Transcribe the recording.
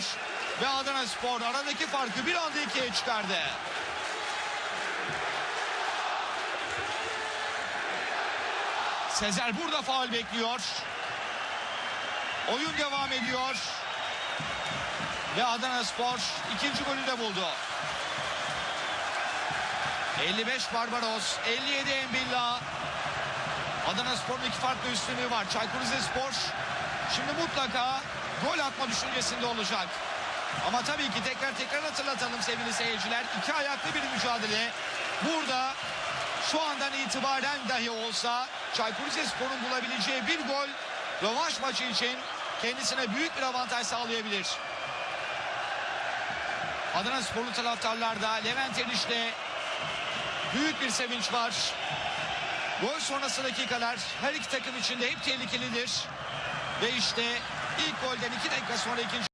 Spor ve Adana Spor aradaki farkı bir anda ikiye çıkardı. Sezer burada faul bekliyor. Oyun devam ediyor. Ve Adana Spor ikinci golü de buldu. 55 Barbaros, 57 Embilla. Adana Spor'un iki farklı üstünlüğü var. Çaykur Rizespor şimdi mutlaka gol atma düşüncesinde olacak. Ama tabii ki tekrar tekrar hatırlatalım sevgili seyirciler. İki ayaklı bir mücadele. Burada şu andan itibaren dahi olsa Çaykur Rizespor'un bulabileceği bir gol rövanş maçı için kendisine büyük bir avantaj sağlayabilir. Adana Sporlu taraftarlarda Levent Eriş'te büyük bir sevinç var. Gol sonrası dakikalar her iki takım için de hep tehlikelidir. Ve işte ilk golden iki dakika sonra ikinci